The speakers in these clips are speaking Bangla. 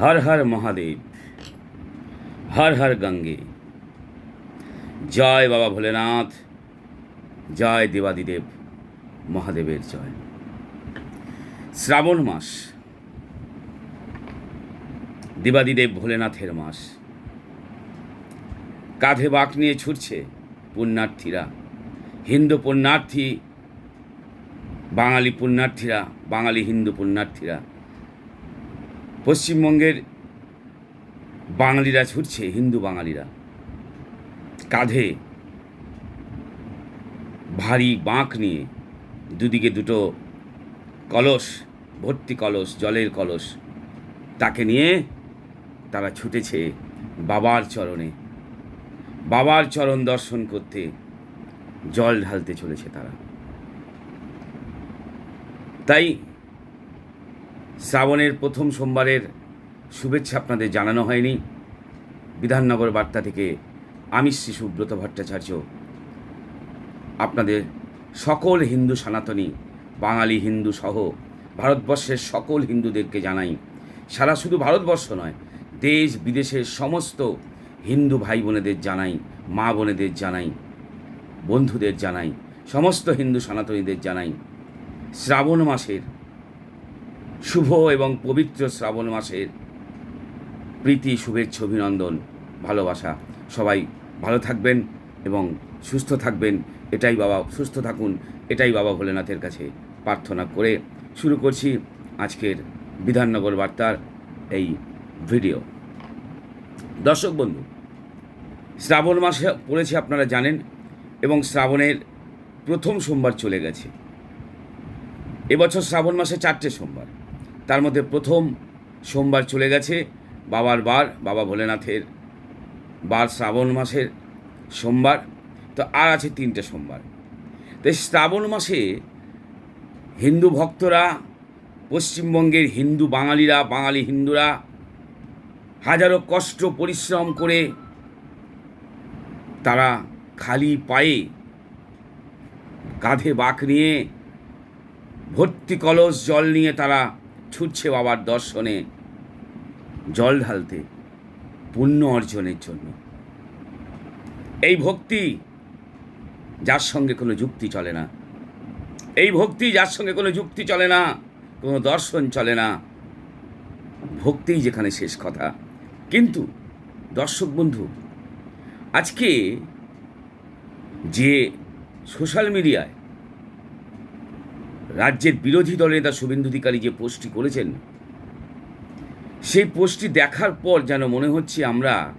হর হর মহাদেব, হর হর গঙ্গে। জয় বাবা ভোলেনাথ, জয় দেবাদিদেব মহাদেবের জয়। শ্রাবণ মাস, দেবাদিদেব ভোলেনাথের মাস। কাঁধে বাঁক নিয়ে ছুটছে পুণ্যার্থীরা, হিন্দু পুণ্যার্থী, বাঙালি পুণ্যার্থীরা, বাঙালি হিন্দু পুণ্যার্থীরা। পশ্চিমবঙ্গের বাঙালিরা ছুটছে, হিন্দু বাঙালিরা। কাঁধে ভারী বাঁক নিয়ে, দুদিকে দুটো কলস, ভর্তি কলস, জলের কলস, তাকে নিয়ে তারা ছুটেছে বাবার চরণে। বাবার চরণ দর্শন করতে জল ঢালতে চলেছে তারা। তাই শ্রাবণের প্রথম সোমবারের শুভেচ্ছা আপনাদের জানানো হয়নি। বিধাননগর বার্তা থেকে আমি শ্রী সুব্রত ভট্টাচার্য। আপনাদের সকল হিন্দু সনাতনী, বাঙালি হিন্দু সহ ভারতবর্ষের সকল হিন্দুদেরকে জানাই, সারা শুধু ভারতবর্ষ নয়, দেশ, বিদেশের সমস্ত হিন্দু ভাই বোনেদের জানাই, মা বোনেদের জানাই, বন্ধুদের জানাই, সমস্ত হিন্দু সনাতনীদের জানাই। শ্রাবণ মাসের শুভ এবং পবিত্র শ্রাবণ মাসের প্রীতি, শুভেচ্ছা, অভিনন্দন, ভালোবাসা। সবাই ভালো থাকবেন এবং সুস্থ থাকবেন। এটাই বাবা, সুস্থ থাকুন। এটাই বাবা ভোলেনাথের কাছে প্রার্থনা করে শুরু করছি আজকের বিধাননগর বার্তার এই ভিডিও। দর্শক বন্ধু, শ্রাবণ মাসে পড়েছে আপনারা জানেন এবং শ্রাবণের প্রথম সোমবার চলে গেছে। এবছর শ্রাবণ মাসে চারটে সোমবার। তার মধ্যে প্রথম সোমবার চলে গেছে বাবার বার, বাবা ভোলেনাথের বার শ্রাবণ মাসের সোমবার, তো আর আছে তিনটে সোমবার। তো এই শ্রাবণ মাসে হিন্দু ভক্তরা, পশ্চিমবঙ্গের হিন্দু বাঙালিরা, বাঙালি হিন্দুরা হাজারো কষ্ট, পরিশ্রম করে তারা খালি পায়ে কাঁধে বাঁক নিয়ে ভর্তি কলস, জল নিয়ে তারা ছুটছে বাবার দর্শনে, জল ঢালতে, পুণ্য অর্জনের জন্য। এই ভক্তি যার সঙ্গে কোনো যুক্তি চলে না। এই ভক্তি যার সঙ্গে কোনো যুক্তি চলে না, কোনো দর্শন চলে না। ভক্তিই যেখানে শেষ কথা। কিন্তু দর্শক বন্ধু, আজকে যে সোশ্যাল মিডিয়ায় রাজ্যের বিরোধী দলের নেতা শুভেন্দু অধিকারী যে পোস্টটি করেছেন, সেই পোস্টটি দেখার পর যেন মনে হচ্ছে আমরা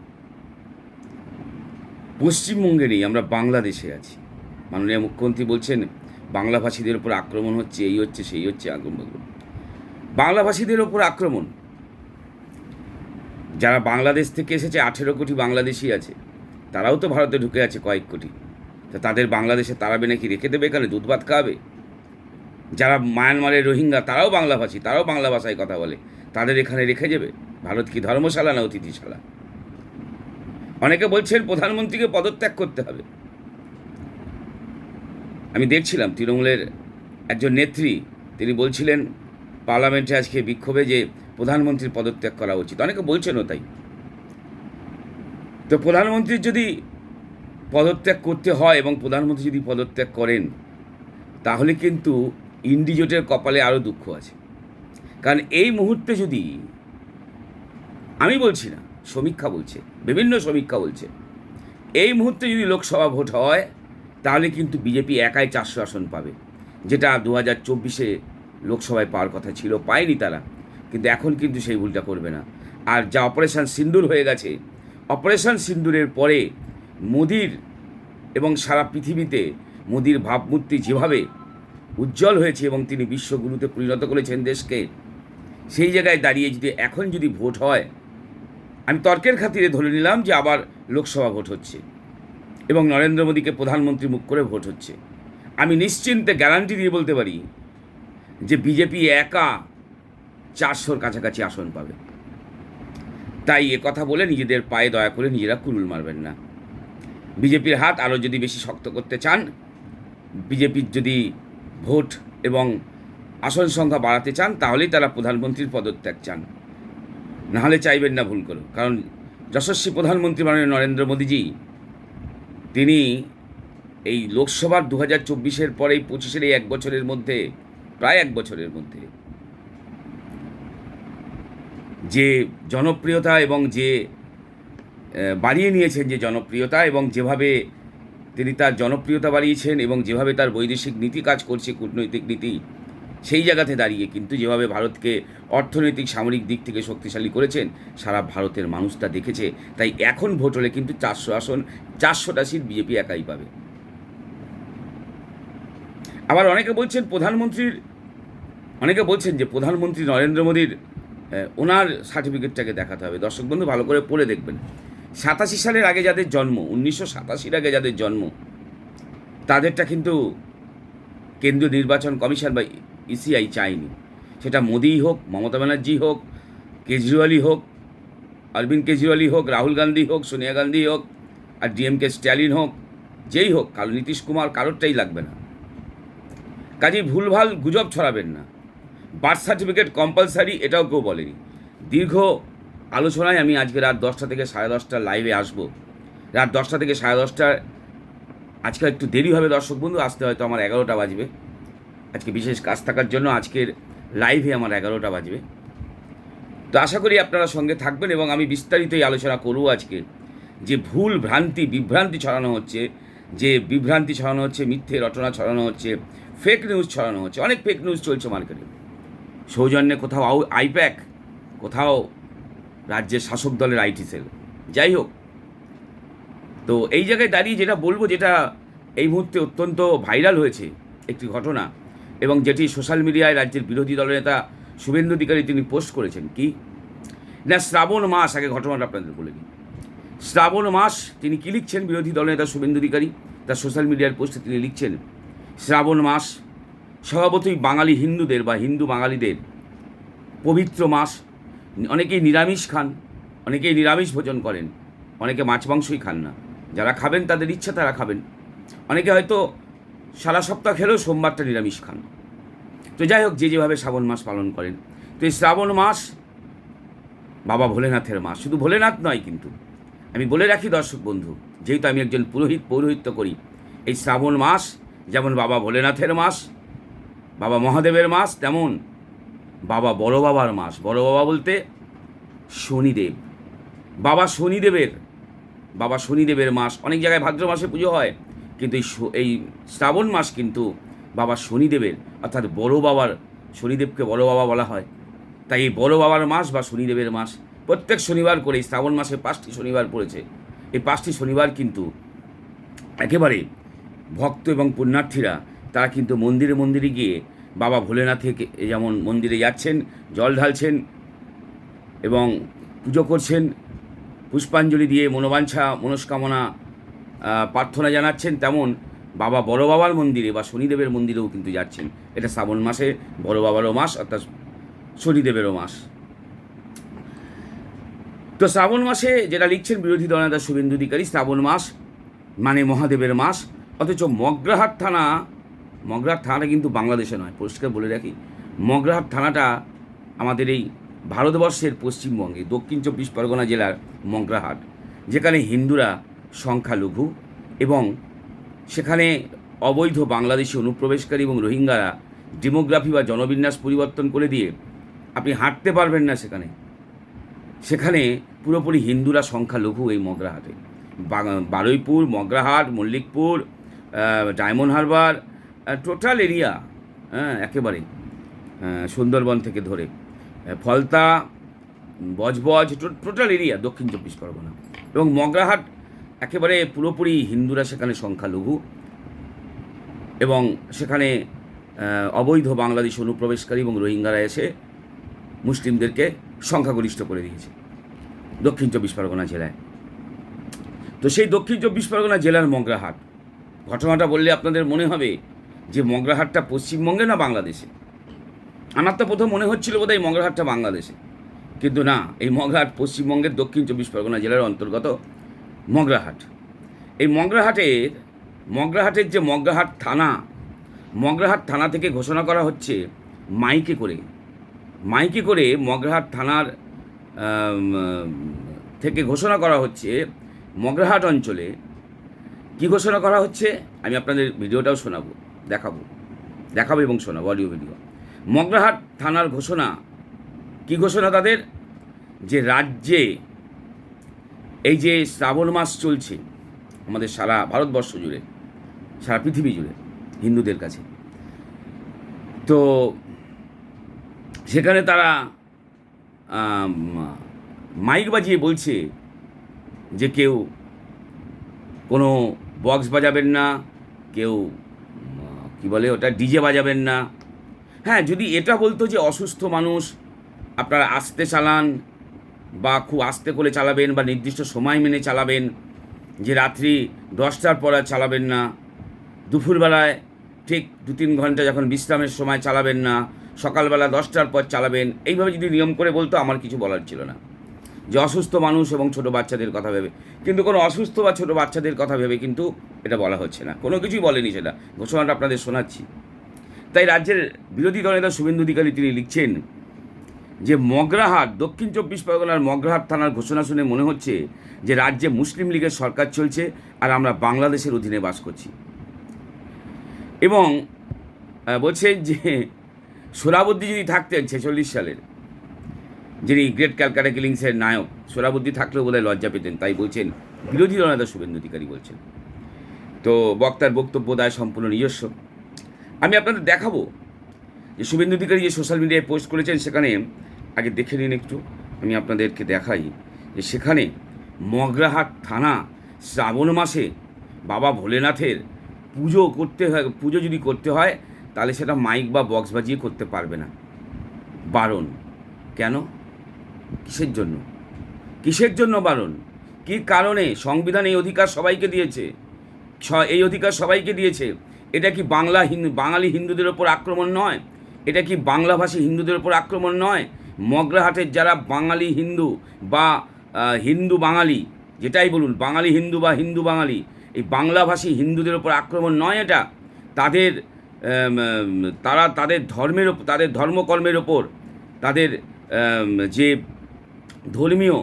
পশ্চিমবঙ্গে নেই, আমরা বাংলাদেশে আছি। মাননীয় মুখ্যমন্ত্রী বলছেন, বাংলাভাষীদের ওপর আক্রমণ হচ্ছে, এই হচ্ছে, সেই হচ্ছে আক্রমণ বাংলাভাষীদের ওপর আক্রমণ। যারা বাংলাদেশ থেকে এসেছে, আঠেরো কোটি বাংলাদেশি আছে, তারাও তো ভারতে ঢুকে আছে কয়েক কোটি। তা তাদের বাংলাদেশে তারাবে নাকি রেখে দেবে এখানে? দুধ ভাত খাওয়াবে? যারা মায়ানমারের রোহিঙ্গা, তারাও বাংলাভাষী তারাও বাংলা ভাষায় কথা বলে। তাদের এখানে রেখে যাবে? ভারত কি ধর্মশালা না অতিথিশালা? অনেকে বলছেন প্রধানমন্ত্রীকে পদত্যাগ করতে হবে। আমি দেখছিলাম তৃণমূলের একজন নেত্রী, তিনি বলছিলেন, পার্লামেন্টে আজকে বিক্ষোভে যে প্রধানমন্ত্রীর পদত্যাগ করা উচিত। অনেকে বলছেনও তাই। তো প্রধানমন্ত্রীর যদি পদত্যাগ করতে হয় এবং প্রধানমন্ত্রী যদি পদত্যাগ করেন, তাহলে কিন্তু ইন্ডিজোটের কপালে আরও দুঃখ আছে। কারণ এই মুহূর্তে যদি আমি বলছি না, সমীক্ষা বলছে, বিভিন্ন সমীক্ষা বলছে, এই মুহূর্তে যদি লোকসভা ভোট হয়, তাহলে কিন্তু বিজেপি একাই চারশো আসন পাবে। যেটা দু হাজার চব্বিশে লোকসভায় পাওয়ার কথা ছিল, পায়নি তারা। কিন্তু এখন কিন্তু সেই ভুলটা করবে না। আর যা অপারেশন সিন্দুর হয়ে গেছে, অপারেশন সিন্দুরের পরে মোদির এবং সারা পৃথিবীতে মোদির ভাবমূর্তি যেভাবে উজ্জ্বল হয়েছে এবং তিনি বিশ্বগুরুতে পরিণত করেছেন দেশকে। সেই জায়গায় দাঁড়িয়ে যদি এখন যদি ভোট হয়, আমি তর্কের খাতিরে ধরে নিলাম যে আবার লোকসভা ভোট হচ্ছে এবং নরেন্দ্র মোদীকে প্রধানমন্ত্রী মুখ করে ভোট হচ্ছে। আমি নিশ্চিন্তে গ্যারান্টি দিয়ে বলতে পারি যে বিজেপি একা চারশোর কাছাকাছি আসন পাবে। তাই এ কথা বলে নিজেদের পায়ে দয়া করে নিজেরা কুরুল মারবেন না। বিজেপির হাত আরও যদি বেশি শক্ত করতে চান, বিজেপির যদি ভোট এবং আসন সংখ্যা বাড়াতে চান, তাহলেই তারা প্রধানমন্ত্রীর পদত্যাগ চান। নাহলে চাইবেন না ভুল করে। কারণ যশস্বী প্রধানমন্ত্রী মাননীয় নরেন্দ্র মোদীজি, তিনি এই লোকসভার দু হাজার চব্বিশের পরে এই পঁচিশের এই এক বছরের মধ্যে, প্রায় এক বছরের মধ্যে, যে জনপ্রিয়তা এবং যে বাড়িয়ে নিয়েছেন যে জনপ্রিয়তা এবং যেভাবে তিনি তার জনপ্রিয়তা বাড়িয়েছেন এবং যেভাবে তার বৈদেশিক নীতি কাজ করছে, কূটনৈতিক নীতি, সেই জায়গাতে দাঁড়িয়ে কিন্তু যেভাবে ভারতকে অর্থনৈতিক সামরিক দিক থেকে শক্তিশালী করেছেন, সারা ভারতের মানুষ তা দেখেছে। তাই এখন ভোট হলে কিন্তু চারশো আসন, চারশোটা সিট বিজেপি একাই পাবে। আবার অনেকে বলছেন প্রধানমন্ত্রীর, অনেকে বলছেন যে প্রধানমন্ত্রী নরেন্দ্র মোদীর ওনার সার্টিফিকেটটাকে দেখাতে হবে। দর্শক বন্ধু, ভালো করে পড়ে দেখবেন। সাতাশি সালের আগে যাদের জন্ম, উনিশশো সাতাশির আগে যাদের জন্ম, তাদেরটা কিন্তু কেন্দ্রীয় নির্বাচন কমিশন বা ইসিআই চায়নি। সেটা মোদিই হোক, মমতা ব্যানার্জি হোক, কেজরিওয়ালই হোক, অরবিন্দ কেজরিওয়ালই হোক, রাহুল গান্ধী হোক, সোনিয়া গান্ধী হোক, আর ডিএমকে স্ট্যালিন হোক, যেই হোক, কারও নীতিশ কুমার কারোরটাই লাগবে না। কাজেই ভুলভাল গুজব ছড়াবেন না। বার্থ সার্টিফিকেট কম্পালসারি, এটাও কেউ বলেনি। দীর্ঘ আলোচনায় আমি আজকে রাত দশটা থেকে সাড়ে দশটার লাইভে আসব। রাত দশটা থেকে সাড়ে দশটার আজকে একটু দেরি হবে দর্শক বন্ধু, আসতে হয়তো আমার এগারোটা বাজবে। আজকে বিশেষ কাজ থাকার জন্য আজকের লাইভে আমার এগারোটা বাজবে। তো আশা করি আপনারা সঙ্গে থাকবেন এবং আমি বিস্তারিত এই আলোচনা করব আজকে। যে ভুল ভ্রান্তি, বিভ্রান্তি ছড়ানো হচ্ছে, যে বিভ্রান্তি ছড়ানো হচ্ছে, মিথ্যে রটনা ছড়ানো হচ্ছে ফেক নিউজ ছড়ানো হচ্ছে, অনেক ফেক নিউজ চলছে মার্কেটে সৌজন্যে কোথাও আইপ্যাক কোথাও রাজ্যের শাসক দলের আইটি সেল যাই হোক, তো এই জায়গায় দাঁড়িয়ে যেটা বলব, যেটা এই মুহূর্তে অত্যন্ত ভাইরাল হয়েছে একটি ঘটনা, এবং যেটি সোশ্যাল মিডিয়ায় রাজ্যের বিরোধী দলের নেতা শুভেন্দু অধিকারী তিনি পোস্ট করেছেন কি? না, শ্রাবণ মাস, আগে ঘটনাটা আপনাদের বলে দিই। শ্রাবণ মাস, তিনি কী লিখছেন বিরোধী দলনেতা শুভেন্দু অধিকারী? তার সোশ্যাল মিডিয়ার পোস্টে তিনি লিখছেন, শ্রাবণ মাস, স্বভাবতই বাঙালি হিন্দুদের বা হিন্দু বাঙালিদের পবিত্র মাস অনেকেই নিরামিষ খান, অনেকেই নিরামিষ ভোজন করেন, অনেকে মাছ মাংসই খান না। যারা খাবেন, তাদের ইচ্ছা তারা খাবেন। অনেকে হয়তো সারা সপ্তাহ খেলেও সোমবারটা নিরামিষ খান। তো যাই হোক, যে যেভাবে শ্রাবণ মাস পালন করেন। তো এই শ্রাবণ মাস বাবা ভোলেনাথের মাস। শুধু ভোলেনাথ নয় কিন্তু। আমি বলে রাখি দর্শক বন্ধু, যেহেতু আমি একজন পুরোহিত, পৌরোহিত্য করি, এই শ্রাবণ মাস যেমন বাবা ভোলেনাথের মাস, বাবা মহাদেবের মাস, তেমন বাবা বড় বাবার মাস। বড় বাবা বলতে শনিদেব। বাবা শনিদেবের বাবা শনিদেবের মাস। অনেক জায়গায় ভাদ্র মাসে পুজো হয়, কিন্তু এই এই শ্রাবণ মাস কিন্তু বাবা শনিদেবের, অর্থাৎ বড় বাবার, শনিদেবকে বড় বাবা বলা হয়। তাই এই বড় বাবার মাস বা শনিদেবের মাস, প্রত্যেক শনিবার করে এই শ্রাবণ মাসে পাঁচটি শনিবার পড়েছে। এই পাঁচটি শনিবার কিন্তু একেবারে ভক্ত এবং পুণ্যার্থীরা, তারা কিন্তু মন্দিরে মন্দিরে গিয়ে বাবা ভোলেনাথকে যেমন মন্দিরে যাচ্ছেন, জল ঢালছেন এবং পুজো করছেন, পুষ্পাঞ্জলি দিয়ে মনোবাঞ্ছা, মনস্কামনা প্রার্থনা জানাচ্ছেন, তেমন বাবা বড় বাবার মন্দিরে বা শনিদেবের মন্দিরেও কিন্তু যাচ্ছেন। এটা শ্রাবণ মাসে বড় বাবারও মাস, অর্থাৎ শনিদেবেরও মাস। তো শ্রাবণ মাসে যেটা লিখছেন বিরোধী দলনেতা শুভেন্দু অধিকারী, শ্রাবণ মাস মানে মহাদেবের মাস, অথচ মগরাহাট থানা মগরাহাট থানাটা কিন্তু বাংলাদেশে নয়, পরিষ্কার বলে রাখি। মগরাহাট থানাটা আমাদের এই ভারতবর্ষের পশ্চিমবঙ্গে, দক্ষিণ চব্বিশ পরগনা জেলার মগরাহাট, যেখানে হিন্দুরা সংখ্যালঘু এবং সেখানে অবৈধ বাংলাদেশি অনুপ্রবেশকারী এবং রোহিঙ্গারা ডেমোগ্রাফি বা জনবিন্যাস পরিবর্তন করে দিয়ে আপনি হাঁটতে পারবেন না সেখানে। সেখানে পুরোপুরি হিন্দুরা সংখ্যালঘু এই মগরাহাটে। Baruipur, Magrahat, Mallikpur diamond Harbour total area হ্যাঁ একেবারে সুন্দরবন থেকে ধরে ফলতা, বজবজ টোটাল এরিয়া দক্ষিণ চব্বিশ পরগনা, এবং মগরাহাট, একেবারে পুরোপুরি হিন্দুরা সেখানে সংখ্যালঘু, এবং সেখানে অবৈধ বাংলাদেশ অনুপ্রবেশকারী এবং রোহিঙ্গারা এসে মুসলিমদেরকে সংখ্যাগরিষ্ঠ করে দিয়েছে, দক্ষিণ চব্বিশ পরগনা জেলায়। তো সেই দক্ষিণ চব্বিশ পরগনা জেলার মগরাহাট, ঘটনাটা বললে আপনাদের মনে হবে যে মগরাহাটটা পশ্চিমবঙ্গে না বাংলাদেশে? আমার তো প্রথম মনে হচ্ছিল বোধহয় এই মগরাহাটটা বাংলাদেশে। কিন্তু না, এই মগরাহাট পশ্চিমবঙ্গের দক্ষিণ চব্বিশ পরগনা জেলার অন্তর্গত মগরাহাট। এই মগরাহাটের মগরাহাটের যে মগরাহাট থানা মগরাহাট থানা থেকে ঘোষণা করা হচ্ছে মাইকে করে। মাইকে করে মগরাহাট থানার থেকে ঘোষণা করা হচ্ছে মগরাহাট অঞ্চলে। কি ঘোষণা করা হচ্ছে? আমি আপনাদের ভিডিওটাও শোনাবো। দেখাবো। দেখাবো এবং শোনাবো অডিও ভিডিও মগরাহাট থানার ঘোষণা। কি ঘোষণা তাদের? যে রাজ্যে এই যে শ্রাবণ মাস চলছে, আমাদের সারা ভারতবর্ষ জুড়ে, সারা পৃথিবী জুড়ে, হিন্দুদের কাছে। তো সেখানে তারা মাইক বাজিয়ে বলছে যে কেউ কোনো বক্স বাজাবেন না, কেউ কি বলে ওটা, ডিজে বাজাবেন না। হ্যাঁ যদি এটা বলতো যে অসুস্থ মানুষ, আপনারা আস্তে চালান বা খুব আস্তে করে চালাবেন বা নির্দিষ্ট সময় মেনে চালাবেন, যে রাত্রি দশটার পর আর চালাবেন না, দুপুরবেলায় ঠিক দু তিন ঘণ্টা যখন বিশ্রামের সময় চালাবেন না, সকালবেলা দশটার পর চালাবেন, এইভাবে যদি নিয়ম করে বলতো আমার কিছু বলার ছিল না। যে অসুস্থ মানুষ এবং ছোট বাচ্চাদের কথা ভেবে, কিন্তু কোনো অসুস্থ বা ছোট বাচ্চাদের কথা ভেবে কিন্তু এটা বলা হচ্ছে না। কোনো কিছুই বলেনি সেটা। ঘোষণাটা আপনাদের শোনাচ্ছি। তাই রাজ্যের বিরোধী দলনেতা শুভেন্দু অধিকারী তিনি লিখছেন যে, মগরাহাট, দক্ষিণ চব্বিশ পরগনার মগরাহাট থানার ঘোষণা শুনে মনে হচ্ছে যে, রাজ্যে মুসলিম লীগের সরকার চলছে আর আমরা বাংলাদেশের অধীনে বাস করছি। এবং বলছেন যে সোরাবদ্দি যদি থাকতেন, ছেচল্লিশ সালের, যিনি গ্রেট ক্যালকাটা কিলিংসের নায়ক সোরাবদ্দি থাকলেও বোধহয় লজ্জা পেতেন। তাই বলছেন, বিরোধী দলনেতা শুভেন্দু অধিকারী বলছেন। তো বক্তার বক্তব্য দায় সম্পূর্ণ নিজস্ব। আমি আপনাদের দেখাবো যে শুভেন্দু অধিকারী যে সোশ্যাল মিডিয়ায় পোস্ট করেছেন, সেখানে আগে দেখে নিন একটু। আমি আপনাদেরকে দেখাই যে সেখানে মগরাহাট থানা শ্রাবণ মাসে বাবা ভোলেনাথের পুজো করতে হয়, পুজো যদি করতে হয়, তাহলে সেটা মাইক বা বক্স বাজিয়ে করতে পারবে না। বারণ। কেন? কিসের জন্য? কিসের জন্য বারণ? কী কারণে? সংবিধান এই অধিকার সবাইকে দিয়েছে। স- এই অধিকার সবাইকে দিয়েছে। এটা কি বাংলা হিন্দু বাঙালি হিন্দুদের ওপর আক্রমণ নয়? এটা কি বাংলাভাষী হিন্দুদের ওপর আক্রমণ নয়? মগরাহাটের যারা বাঙালি হিন্দু বা হিন্দু বাঙালি, যেটাই বলুন, বাঙালি হিন্দু বা হিন্দু বাঙালি, এই বাংলাভাষী হিন্দুদের ওপর আক্রমণ নয় এটা? তাদের তারা তাদের ধর্মের তাদের ধর্মকর্মের ওপর, তাদের যে ধর্মীয়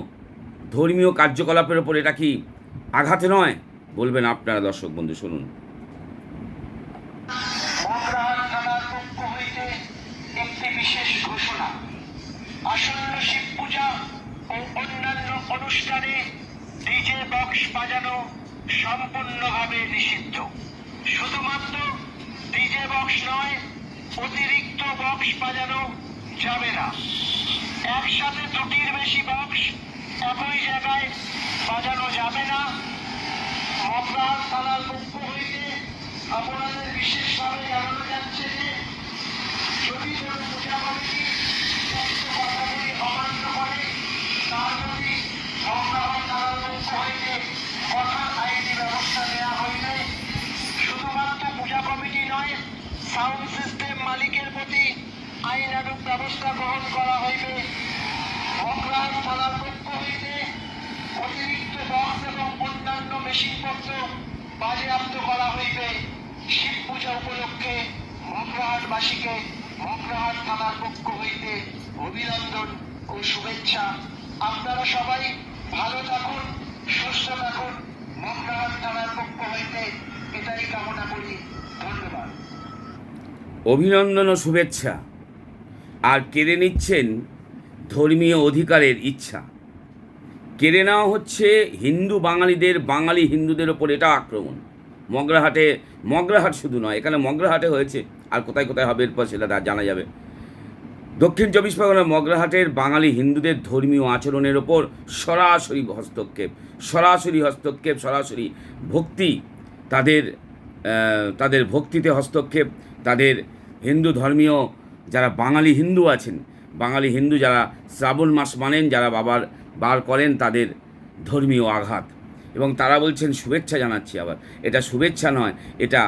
ধর্মীয় কার্যকলাপের ওপর এটা কি আঘাত নয়? বলবেন আপনারা দর্শক বন্ধু, শুনুন। অনুষ্ঠানে ডিজে বক্স বাজানো সম্পূর্ণভাবে নিষিদ্ধ। শুধুমাত্র ডিজে বক্স নয়, অতিরিক্ত বক্স বাজানো যাবে না। একসাথে দুটির বেশি বক্স একই জায়গায় বাজানো যাবে না। মগরাহাট থানার পক্ষ হইতে আপনাদের বিশেষভাবে জানানো যাচ্ছে যে, যদি কোনো পূজা কমিটি উক্ত কথাগুলি অমান্য করে, তার যদি মগরাহাট থানার পক্ষ হইতে কঠোর আইনি ব্যবস্থা নেওয়া হইবে শুধুমাত্র পূজা কমিটি নয়, সাউন্ড সিস্টেম মালিকের প্রতি আইনানুগ ব্যবস্থা গ্রহণ করা হইবে। মগরাহাট থানার পক্ষ হইতে অতিরিক্ত বক্স এবং অন্যান্য মেশিনপত্র বাজেয়াপ্ত করা হইবে। শিব পূজা উপলক্ষে মগরাহাটবাসীকে মগরাহাট থানার পক্ষ হইতে অভিনন্দন ও শুভেচ্ছা। আপনারা সবাই ভালো থাকুন, সুস্থ থাকুন। মগরাহাট থানার পক্ষ হইতে এটাই কামনা করি। ধন্যবাদ। অভিনন্দন ও শুভেচ্ছা। আর কেড়ে নিচ্ছেন ধর্মীয় অধিকারের ইচ্ছা। কেড়ে নেওয়া হচ্ছে হিন্দু বাঙালিদের, বাঙালি হিন্দুদের ওপর এটা আক্রমণ। মগরাহাটে, মগরাহাট শুধু নয়, এখানে মগরাহাটে হয়েছে। আর কোথায় কোথায় হবে এরপর সেটা জানা যাবে। দক্ষিণ চব্বিশ পরগনার মগরাহাটের বাঙালি হিন্দুদের ধর্মীয় আচরণের ওপর সরাসরি হস্তক্ষেপ সরাসরি হস্তক্ষেপ, সরাসরি ভক্তি, তাদের তাদের ভক্তিতে হস্তক্ষেপ, তাদের হিন্দু ধর্মীয় যারা বাঙালি হিন্দু আছেন, বাঙালি হিন্দু যারা শ্রাবণ মাস মানেন, যারা বাবার বার করেন তাদের ধর্মীয় আঘাত। এবং তারা বলছেন, শুভেচ্ছা জানাচ্ছি আবার। এটা শুভেচ্ছা নয়, এটা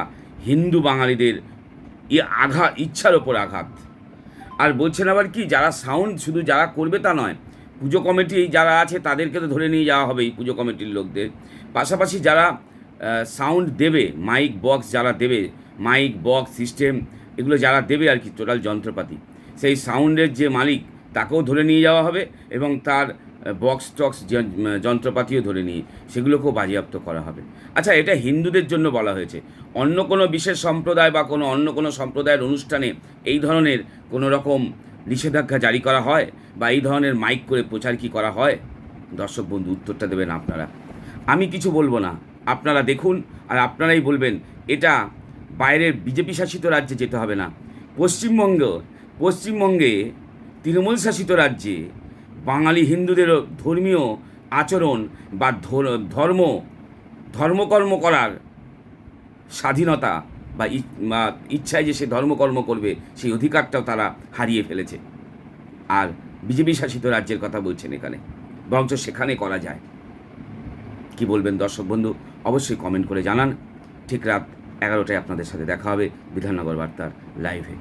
হিন্দু বাঙালিদের ই আঘাত ইচ্ছার ওপর আঘাত। আর বলছেন আবার কি, যারা সাউন্ড শুধু যারা করবে তা নয়, পুজো কমিটি যারা আছে তাদেরকে তো ধরে নিয়ে যাওয়া হবে এই পুজো কমিটির লোকদের। পাশাপাশি যারা সাউন্ড দেবে, মাইক, বক্স যারা দেবে, মাইক, বক্স, সিস্টেম, এগুলো যারা দেবে আর কি, টোটাল যন্ত্রপাতি, সেই সাউন্ডের যে মালিক, তাকেও ধরে নিয়ে যাওয়া হবে এবং তার বক্স, টক্স যন্ত্রপাতিও ধরে নিয়ে সেগুলোকেও বাজেয়াপ্ত করা হবে। আচ্ছা এটা হিন্দুদের জন্য বলা হয়েছে। অন্য কোনো বিশেষ সম্প্রদায় বা কোনো, অন্য কোনো সম্প্রদায়ের অনুষ্ঠানে এই ধরনের কোনো রকম নিষেধাজ্ঞা জারি করা হয়? বা এই ধরনের মাইক করে প্রচার কি করা হয়? দর্শক বন্ধু, উত্তরটা দেবেন আপনারা। আমি কিছু বলব না। আপনারা দেখুন আর আপনারাই বলবেন, এটা বাইরের বিজেপি শাসিত রাজ্যে যেতে হবে না। পশ্চিমবঙ্গ, পশ্চিমবঙ্গে তৃণমূল শাসিত রাজ্যে বাঙালি হিন্দুদের ধর্মীয় আচরণ বা ধর্ম, ধর্মকর্ম করার স্বাধীনতা বা ইচ্ছায় যে সে ধর্মকর্ম করবে, সেই অধিকারটাও তারা হারিয়ে ফেলেছে। আর বিজেপি শাসিত রাজ্যের কথা বলছেন এখানে। বরঞ্চ সেখানে করা যায়। কি বলবেন দর্শক বন্ধু? অবশ্যই কমেন্ট করে জানান। ঠিক রাত এগারোটায় আপনাদের সাথে দেখা হবে বিধাননগর বার্তার লাইভে